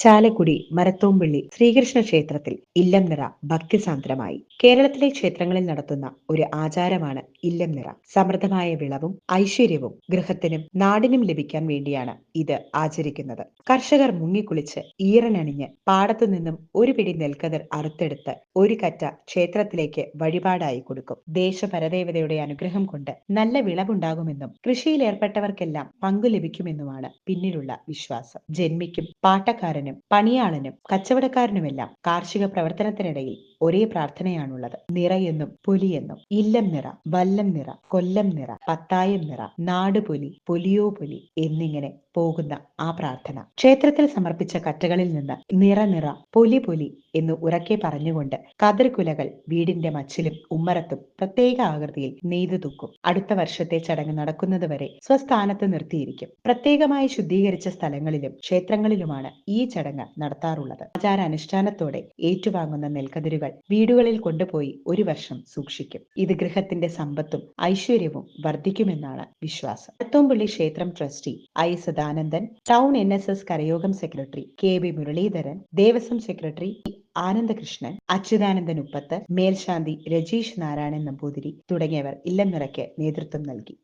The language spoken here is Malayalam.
ചാലക്കുടി മരത്തോമ്പള്ളി ശ്രീകൃഷ്ണ ക്ഷേത്രത്തിൽ ഇല്ലം നിറ ഭക്തിസാന്ദ്രമായി. കേരളത്തിലെ ക്ഷേത്രങ്ങളിൽ നടത്തുന്ന ഒരു ആചാരമാണ് ഇല്ലം നിറ. സമൃദ്ധമായ വിളവും ഐശ്വര്യവും ഗൃഹത്തിനും നാടിനും ലഭിക്കാൻ വേണ്ടിയാണ് ഇത് ആചരിക്കുന്നത്. കർഷകർ മുങ്ങിക്കുളിച്ച് ഈറനണിഞ്ഞ് പാടത്തു നിന്നും ഒരു പിടി നെൽക്കതിർ അറുത്തെടുത്ത് ഒരു കറ്റ ക്ഷേത്രത്തിലേക്ക് വഴിപാടായി കൊടുക്കും. ദേശപരദേവതയുടെ അനുഗ്രഹം കൊണ്ട് നല്ല വിളവുണ്ടാകുമെന്നും കൃഷിയിൽ ഏർപ്പെട്ടവർക്കെല്ലാം പങ്കു ലഭിക്കുമെന്നുമാണ് പിന്നിലുള്ള വിശ്വാസം. ജന്മിക്കും പാട്ടക്കാരനും പണിയാളനും കച്ചവടക്കാരനുമെല്ലാം കാർഷിക പ്രവർത്തനത്തിനിടയിൽ ഒരേ പ്രാർത്ഥനയാണുള്ളത്. നിറയെന്നും പുലിയെന്നും ഇല്ലം നിറ വല്ലം നിറ കൊല്ലം നിറ പത്തായം നിറ നാടുപുലി പുലിയോ പുലി എന്നിങ്ങനെ പോകുന്ന ആ പ്രാർത്ഥന. ക്ഷേത്രത്തിൽ സമർപ്പിച്ച കറ്റകളിൽ നിന്ന് നിറ നിറ പൊലി പൊലി എന്ന് ഉറക്കെ പറഞ്ഞുകൊണ്ട് കതിർകുലകൾ വീടിന്റെ മച്ചിലും ഉമ്മറത്തും പ്രത്യേക ആകൃതിയിൽ നെയ്തു തൂക്കും. അടുത്ത വർഷത്തെ ചടങ്ങ് നടക്കുന്നതുവരെ സ്വസ്ഥാനത്ത് നിർത്തിയിരിക്കും. പ്രത്യേകമായി ശുദ്ധീകരിച്ച സ്ഥലങ്ങളിലും ക്ഷേത്രങ്ങളിലുമാണ് ഈ ചടങ്ങ് നടത്താറുള്ളത്. ആചാരാനുഷ്ഠാനത്തോടെ ഏറ്റുവാങ്ങുന്ന നെൽക്കതിരുകൾ വീടുകളിൽ കൊണ്ടുപോയി ഒരു വർഷം സൂക്ഷിക്കും. ഇത് ഗൃഹത്തിന്റെ സമ്പത്തും ഐശ്വര്യവും വർദ്ധിക്കുമെന്നാണ് വിശ്വാസം. അത്തോംപള്ളി ക്ഷേത്രം trustee I Sadanandan town N S S കരയോഗം secretary K B Muraleedharan Devaswom secretary Anandakrishnan Achuthanandan Uppath മേൽശാന്തി രജീഷ് നാരായണൻ നമ്പൂതിരി തുടങ്ങിയവർ ഇല്ലം നിറയ്ക്ക് നേതൃത്വം നൽകി.